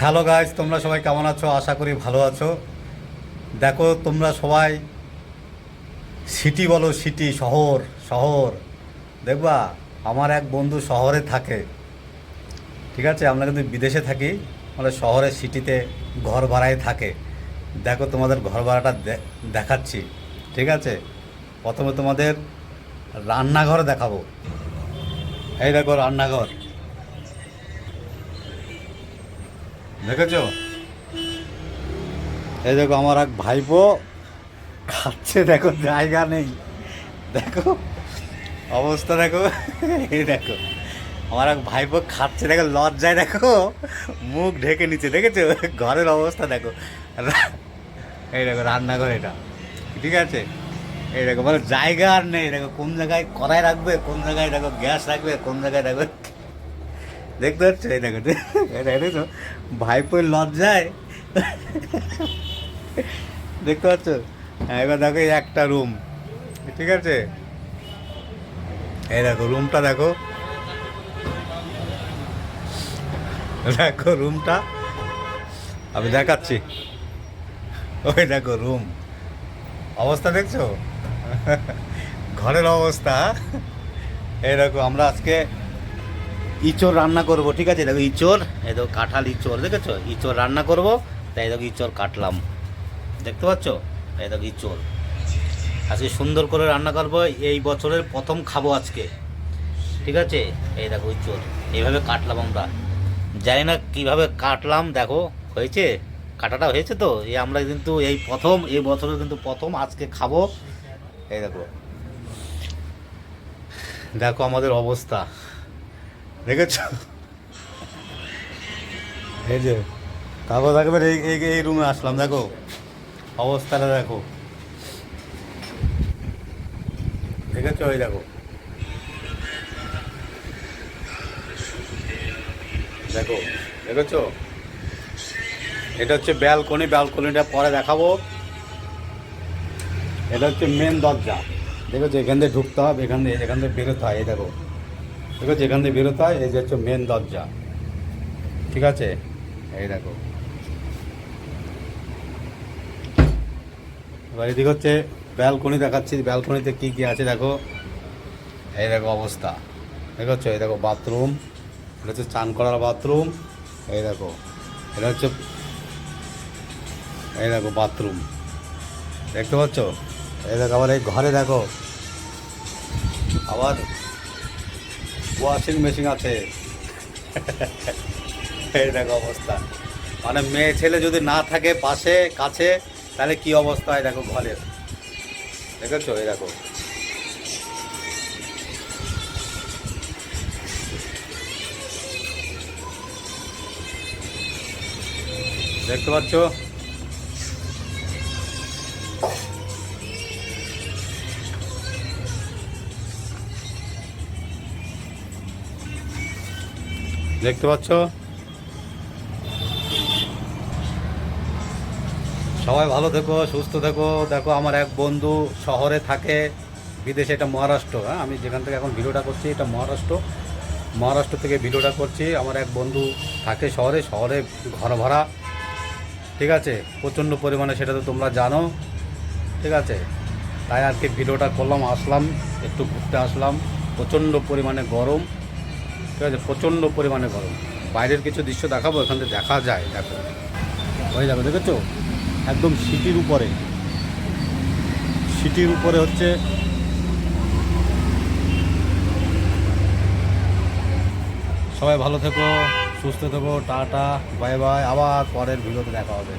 Hello guys তোমরা সবাই কেমন আছো? আশা করি ভালো আছো। দেখো, তোমরা সবাই সিটি বলো সিটি শহর শহর। দেখবা, আমার এক বন্ধু শহরে থাকে। ঠিক আছে? আমরা কিন্তু বিদেশে থাকি। মানে শহরের সিটিতে ঘর ভাড়ায় থাকে। দেখো, তোমাদের ঘর ভাড়াটা দেখাচ্ছি। ঠিক আছে? প্রথমে তোমাদের রান্নাঘর দেখাবো। এই দেখো, রান্নাঘর। দেখেছ? এই দেখো, আমার এক ভাইপো খাচ্ছে, দেখো, জায়গা নেই। দেখো, অবস্থা দেখো, এই দেখো, আমার এক ভাইপো খাচ্ছে, দেখো, লজ্জায় দেখো, মুখ ঢেকে নিচ্ছে, দেখেছ? ঘরের অবস্থা দেখো। এই দেখো, রান্নাঘর এটা, ঠিক আছে? এই দেখো মানে জায়গা আর নেই, দেখো, কোন জায়গায় কড়াই রাখবে, কোন জায়গায়, দেখো, গ্যাস রাখবে, কোন জায়গায় রাখবে দেখতে পাচ্ছ এই দেখো দেখো ভাইপোর লজ্জায়। দেখতে পাচ্ছ? হ্যাঁ, এবার দেখো একটা রুম ঠিক আছে? এই দেখো রুমটা দেখো। দেখো রুমটা আমি দেখাচ্ছি। ওই দেখো রুম অবস্থা দেখছ? ঘরের অবস্থা। এই দেখো আমরা আজকে ইঁচড় রান্না করব, ঠিক আছে? দেখো ইঁচড়, এই দেখো কাঁঠাল ইঁচড়, দেখেছ? ইঁচড় রান্না করব, তাই দেখো ইঁচড় কাটলাম। দেখতে পাচ্ছ? এই দেখো ইঁচড়। আজকে সুন্দর করে রান্না করব, এই বছরের প্রথম খাব আজকে। ঠিক আছে? এই দেখো ইঁচড়, এইভাবে কাটলাম আমরা। জানি না কীভাবে কাটলাম, দেখো, হয়েছে? কাটাটা হয়েছে তো? এই আমরা কিন্তু এই প্রথম, এই বছরের কিন্তু প্রথম আজকে খাব। এই দেখো। দেখো আমাদের অবস্থা। দেখেছ এই যে, কাগজ একবার এই এই রুমে আসলাম, দেখো। অবস্থাটা দেখো। দেখেছ ওই দেখো। দেখো দেখেছ এটা হচ্ছে ব্যালকনি ব্যালকনিটা পরে দেখাবো। এটা হচ্ছে মেন দরজা। দেখেছ? এখান থেকে ঢুকতে হবে, এখান থেকে এখান থেকে বেরোতে হয়, এই দেখো। ঠিক আছে এখান থেকে বেরোতে হয়, এই যে হচ্ছে মেন দরজা। ঠিক আছে? এই দেখো। এবার এদিকে হচ্ছে ব্যালকনি দেখাচ্ছি। ব্যালকনিতে কি কি আছে দেখো? এই দেখো অবস্থা। দেখেছ এই দেখো বাথরুম এটা হচ্ছে চান করার বাথরুম এই দেখো। এটা হচ্ছে, এই দেখো বাথরুম দেখতে পাচ্ছ? এই দেখো, আবার এই ঘরে দেখো। আবার ওয়াশিং মেশিন আছে। এই দেখো অবস্থা। মানে মেয়ে ছেলে যদি না থাকে পাশে, কাছে, তাহলে কি অবস্থা হয় দেখো ঘরের। দেখেছ? এই দেখো। দেখতে পাচ্ছ? দেখতে পাচ্ছ? সবাই ভালো থেকো, সুস্থ থেকো। দেখো, আমার এক বন্ধু শহরে থাকে, বিদেশে, এটা মহারাষ্ট্র হ্যাঁ? আমি যেখান থেকে এখন ভিডিওটা করছি, এটা মহারাষ্ট্র। মহারাষ্ট্র থেকে ভিডিওটা করছি, আমার এক বন্ধু থাকে শহরে শহরে ঘর ভাড়া, ঠিক আছে? প্রচণ্ড পরিমাণে সেটা তো তোমরা জানো, ঠিক আছে? তাই আজকে ভিডিওটা করলাম, আসলাম, একটু ঘুরতে আসলাম। প্রচণ্ড পরিমাণে গরম ঠিক আছে, প্রচণ্ড পরিমাণে গরম। বাইরের কিছু দৃশ্য দেখাবো, এখান থেকে দেখা যায়, দেখো। ওই দেখো, দেখেছ? একদম সিটির উপরে। সিটির উপরে হচ্ছে সবাই ভালো থেকো, সুস্থ থেকো, টাটা, বাই বাই, আবার পরের ভিডিওতে দেখা হবে।